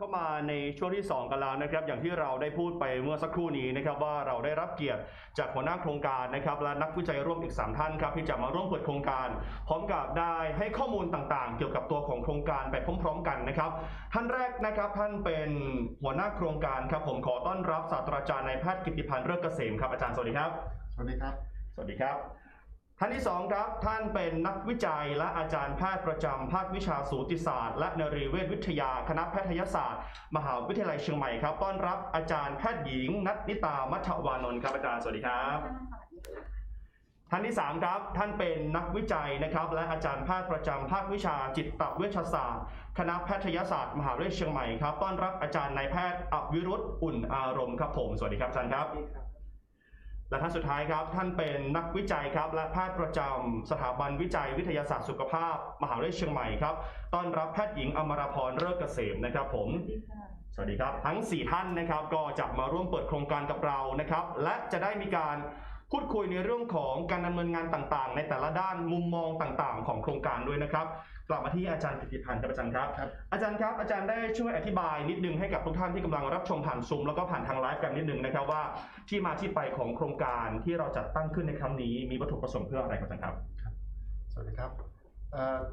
เข้ามาในช่วงที่ 2 กันแล้วนะครับ อย่างที่เราได้พูดไปเมื่อสักครู่นี้นะครับ ว่าเราได้รับเกียรติจากหัวหน้าโครงการนะครับ และนักวิจัยร่วมอีก 3 ท่านครับที่จะมาร่วมเปิดโครงการ พร้อมกับได้ให้ข้อมูลต่างๆ เกี่ยวกับตัวของโครงการไปพร้อม ๆ กันนะครับ ท่านแรกนะครับท่านเป็นหัวหน้าโครงการครับผมขอต้อนรับศาสตราจารย์นายแพทย์กิติพันธ์เลิศเกษมครับอาจารย์สวัสดีครับ สวัสดีครับ สวัสดีครับ ท่านที่สองครับท่านเป็นนักวิจัยและอาจารย์แพทย์ประจำภาควิชาสูติศาสตร์ และนรีเวชวิทยาคณะแพทยศาสตร์ มหาวิทยาลัยเชียงใหม่ครับต้อนรับอาจารย์แพทย์หญิง นัทนิตามัทวานนท์ครับอาจารย์สวัสดีครับท่านที่สามครับท่านเป็นนักวิจัยนะครับ และอาจารย์แพทย์ประจำภาควิชาจิตเวชศาสตร์ คณะแพทยศาสตร์ มหาวิทยาลัยเชียงใหม่ครับต้อนรับอาจารย์นายแพทย์อวิรุธอุ่นอารมณ์ครับผมสวัสดีครับอาจารย์ครับ และท่านสุดท้ายครับท่านเป็นนักวิจัยครับและแพทย์ประจำสถาบันวิจัยวิทยาศาสตร์สุขภาพ มหาวิทยาลัยเชียงใหม่ครับต้อนรับแพทย์หญิงอมรพรเลิศเกษมนะครับผมสวัสดีครับทั้ง 4 ท่านนะครับก็จะมาร่วมเปิดโครงการกับเรานะครับและจะได้มีการ พูดคุยในเรื่องของการดำเนินงานต่างๆ ในแต่ละด้านมุมมองต่างๆ ของโครงการด้วยนะครับกลับมาที่อาจารย์กิติพันธ์ครับอาจารย์ครับ อาจารย์ครับอาจารย์ได้ช่วยอธิบายนิดนึงให้กับทุกท่านที่กำลังรับชมผ่านซูมแล้วก็ผ่านทางไลฟ์กันนิดนึงนะครับว่า ที่มาที่ไปของโครงการที่เราจัดตั้งขึ้นในครั้งนี้มีวัตถุประสงค์เพื่ออะไรครับอาจารย์ครับ สวัสดีครับ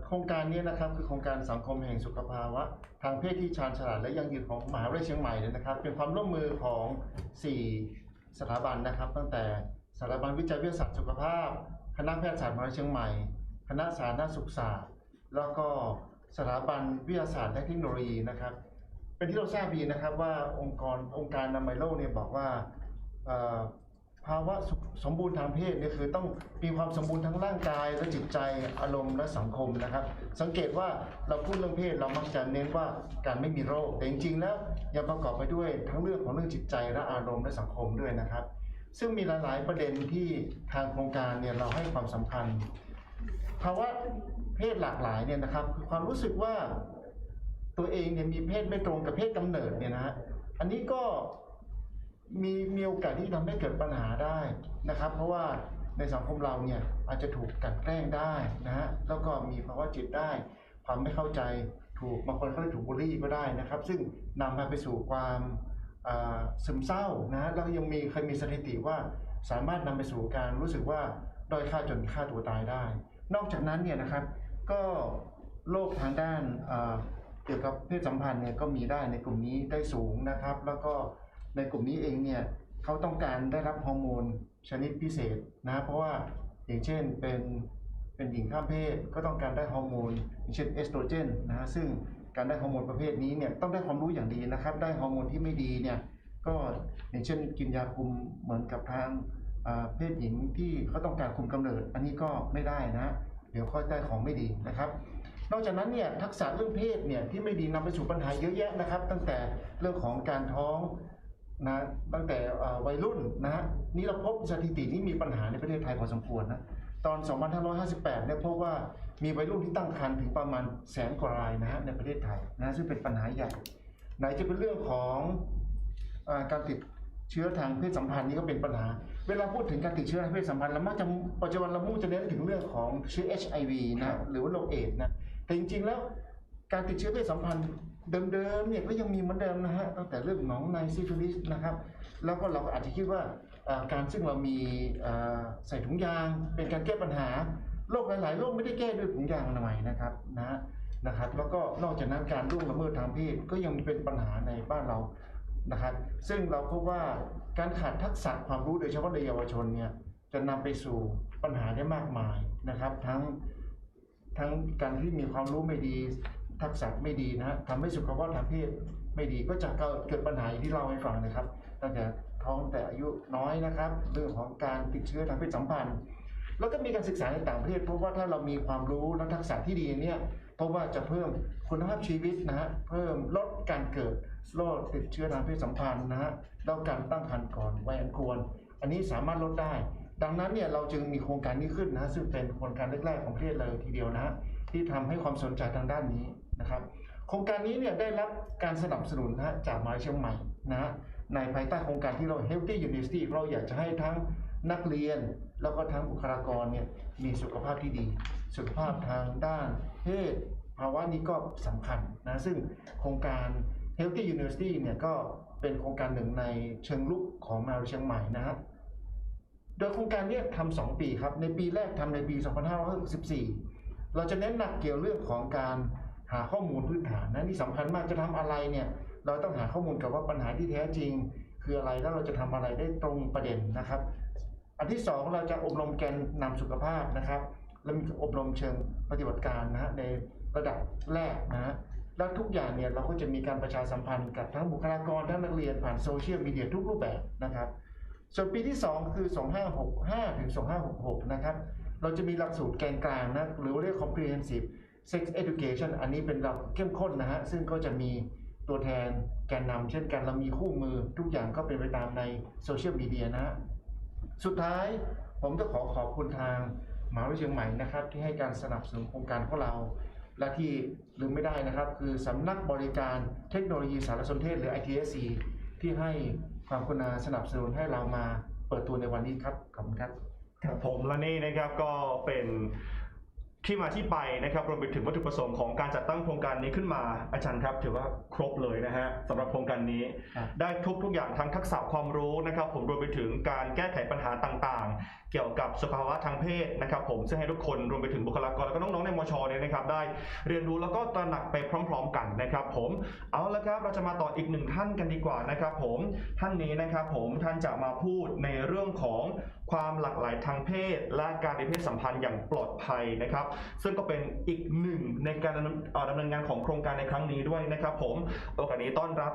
โครงการนี้นะครับคือโครงการสังคมแห่งสุขภาวะ ทางเพศที่ชาญฉลาดและยั่งยืนของมหาวิทยาลัยเชียงใหม่เนี่ยนะครับ เป็นความร่วมมือของ 4 สถาบันนะครับ ตั้งแต่ สถาบันวิจัยวิทยาศาสตร์สุขภาพ คณะแพทยศาสตร์มหาวิทยาลัยเชียงใหม่ คณะสาธารณสุขศาสตร์ แล้วก็สถาบันวิทยาศาสตร์และเทคโนโลยีนะครับ เป็นที่เราทราบดีนะครับว่าองค์กรองค์การนามัยโลกเนี่ยบอกว่าภาวะสสมบูรณ์ทางเพศเนี่ยคือต้องมีความสมบูรณ์ทั้งร่างกายและจิตใจอารมณ์และสังคมนะครับ สังเกตว่าเราพูดเรื่องเพศเรามักจะเน้นว่าการไม่มีโรคแต่จริงๆแล้วยังประกอบไปด้วยทั้งเรื่องของเรื่องจิตใจและอารมณ์และสังคมด้วยนะครับ ซึ่งมีหลาย ๆ ประเด็นที่ทางโครงการเนี่ยเราให้ความสำคัญภาวะเพศหลากหลายเนี่ยนะครับคือความรู้สึกว่าตัวเองเนี่ยมีเพศไม่ตรงกับเพศกำเนิดเนี่ยนะฮะอันนี้ก็มีมีโอกาสที่ทำให้เกิดปัญหาได้นะครับ เพราะว่าในสังคมเราเนี่ยอาจจะถูกกันแกล้งได้นะฮะแล้วก็มีภาวะจิตได้ ความไม่เข้าใจถูกบางคนก็ถูกบูลลี่ก็ได้นะครับ ซึ่งนำมาไปสู่ความ ซึมเศร้านะแล้วยังมีเคยมีสถิติว่าสามารถนำไปสู่การรู้สึกว่าด้อยค่าจนฆ่าตัวตายได้ นอกจากนั้นเนี่ยนะครับก็โรคทางด้านเกี่ยวกับเพศสัมพันธ์เนี่ยก็มีได้ในกลุ่มนี้ได้สูงนะครับ แล้วก็ในกลุ่มนี้เองเนี่ยเขาต้องการได้รับฮอร์โมนชนิดพิเศษนะเพราะว่าอย่างเช่นเป็นเป็นหญิงข้ามเพศก็ต้องการได้ฮอร์โมนอย่างเช่นเอสโตรเจนนะฮะซึ่ง การได้ฮอร์โมนประเภทนี้เนี่ยต้องได้ความรู้อย่างดีนะครับ ได้ฮอร์โมนที่ไม่ดีเนี่ยก็อย่างเช่นกินยาคุมเหมือนกับทางเพศหญิงที่เขาต้องการคุมกำเนิด อันนี้ก็ไม่ได้นะเดี๋ยวค่อยได้ของไม่ดีนะครับ นอกจากนั้นเนี่ยทักษะเรื่องเพศเนี่ยที่ไม่ดีนำไปสู่ปัญหาเยอะแยะนะครับ ตั้งแต่เรื่องของการท้องนะตั้งแต่อ่อวัยรุ่นนะฮะนี่เราพบสถิตินี้มีปัญหาในประเทศไทยพอสมควรนะ ตอน 2558 เนี่ยพบว่ามีวัยรุ่นที่ตั้งครรภ์ถึงประมาณแสนกว่ารายนะฮะในประเทศไทยนะซึ่งเป็นปัญหาใหญ่ ไหนจะเป็นเรื่องของอการติดเชื้อทางเพศสัมพันธ์นี่ก็เป็นปัญหา เวลาพูดถึงการติดเชื้อทางเพศสัมพันธ์เรามักจะปัจจุบันเรามุ่งจะเน้นถึงเรื่องของเชื้อ HIV นะหรือว่าโรคเอดส์นะแต่จริงๆแล้วการติดเชื้อเพศสัมพันธ์ เดิมๆเนี่ยก็ยังมีเหมือนเดิมนะฮะตั้งแต่เรื่องหนองในซิฟิลิสนะครับ แล้วก็เราอาจจะคิดว่าการซึ่งเรามีใส่ถุงยาง เป็นการแก้ปัญหาโรคหลายๆโรคไม่ได้แก้ด้วยถุงยางอนามัยนะครับนะนะครับแล้วก็นอกจากนั้นการล่วงละเมิดทางเพศก็ยังเป็นปัญหาในบ้านเรานะครับ ซึ่งเราพบว่าการขาดทักษะความรู้โดยเฉพาะในเยาวชนเนี่ยจะนำไปสู่ปัญหาได้มากมายนะครับ ทั้งทั้งการที่มีความรู้ไม่ดี ทักษะไม่ดีนะฮะทำให้สุขภาพทางเพศไม่ดีก็จะเกิดปัญหาอย่างที่เล่าให้ฟังนะครับตั้งแต่ท้องแต่อายุน้อยนะครับ เรื่องของการติดเชื้อทางเพศสัมพันธ์ แล้วก็มีการศึกษาในต่างประเทศพราะว่าถ้าเรามีความรู้และทักษะที่ดีเนี่ยพราะว่าจะเพิ่มคุณภาพชีวิตนะฮะเพิ่มลดการเกิดโรคติดเชื้อทางเพศสัมพันธ์นะฮะแล้วการตั้งครรภ์ก่อนวัยอันควร อันนี้สามารถลดได้ ดังนั้นเนี่ยเราจึงมีโครงการนี้ขึ้นนะซึ่งเป็นโครงการแรกๆของประเทศเลยทีเดียวนะที่ทำให้ความสนใจทางด้านนี้นะครับ โครงการนี้เนี่ยได้รับการสนับสนุนนะจากมหาวิทยาลัยเชียงใหม่นะฮะในภายใต้โครงการที่เรา Healthy University เราอยากจะให้ทั้งนักเรียน แล้วก็ทั้งบุคลากรเนี่ยมีสุขภาพที่ดี สุขภาพทางด้านเพศภาวะนี้ก็สำคัญนะซึ่งโครงการ Healthy University เนี่ยก็เป็นโครงการหนึ่งในเชิงลุกของมหาวิทยาลัยเชียงใหม่นะฮะ โดยโครงการเนี้ทำสองปีครับ ในปีแรกทำในปี 2564 เราจะเน้นหนักเกี่ยวเรื่องของการหาข้อมูลพื้นฐานนะนี่สำคัญมากจะทำอะไรเนี่ยเราต้องหาข้อมูลกับว่าปัญหาที่แท้จริง คืออะไรแล้วเราจะทำอะไรได้ตรงประเด็นนะครับ อันที่สองเราจะอบรมแกนนำสุขภาพนะครับและมีอบรมเชิงปฏิบัติการนะฮะในระดับแรกนะฮะแล้วทุกอย่างเนี่ยเราก็จะมีการประชาสัมพันธ์กับทั้งบุคลากรทั้งนักเรียนผ่านโซเชียลมีเดียทุกรูปแบบนะครับ ส่วนปีที่ 2 คือ 2565 ถึง 2566 นะครับ เราจะมีหลักสูตรแกนกลางนะ หรือเรียก comprehensive sex education อันนี้เป็นหลักเข้มข้นนะฮะ ซึ่งก็จะมีตัวแทนแกนนำเช่นกันเรามีคู่มือทุกอย่างก็เป็นไปตามในโซเชียลมีเดียนะฮะ สุดท้ายผมจะขอขอบคุณทางมหาวิทยาลัยเชียงใหม่นะครับ ที่ให้การสนับสนุนโครงการของเรา และที่ลืมไม่ได้นะครับ คือสำนักบริการเทคโนโลยีสารสนเทศหรือ ITSC ที่ให้ ความกรุณาสนับสนุนให้เรามาเปิดตัวในวันนี้ครับขอบคุณครับ ครับผมและนี่นะครับก็เป็นที่มาที่ไปนะครับรวมไปถึงวัตถุประสงค์ของการจัดตั้งโครงการนี้ขึ้นมาอาจารย์ครับ ถือว่าครบเลยนะฮะสำหรับโครงการนี้ครับได้ทุกทุกอย่างทั้งทักษะความรู้นะครับ ผมรวมไปถึงการแก้ไขปัญหาต่างๆ เกี่ยวกับสภาวะทางเพศนะครับ ผมซึ่งให้ทุกคนรวมไปถึงบุคลากรแล้วก็น้องๆในมชเนี่ยนะครับ ได้เรียนรู้แล้วก็ตระหนักไปพร้อม ๆ กันนะครับ ผมเอาละครับเราจะมาต่ออีกหนึ่งท่านกันดีกว่านะครับ ผมท่านนี้นะครับ ผมท่านจะมาพูดในเรื่องของความหลากหลายทางเพศ และการมีเพศสัมพันธ์อย่างปลอดภัยนะครับ ซึ่งก็เป็นอีกหนึ่งในการดำเนินเอ่อดำเนินงานของโครงการในครั้งนี้ด้วยนะครับ ผมโอกาสนี้ต้อนรับ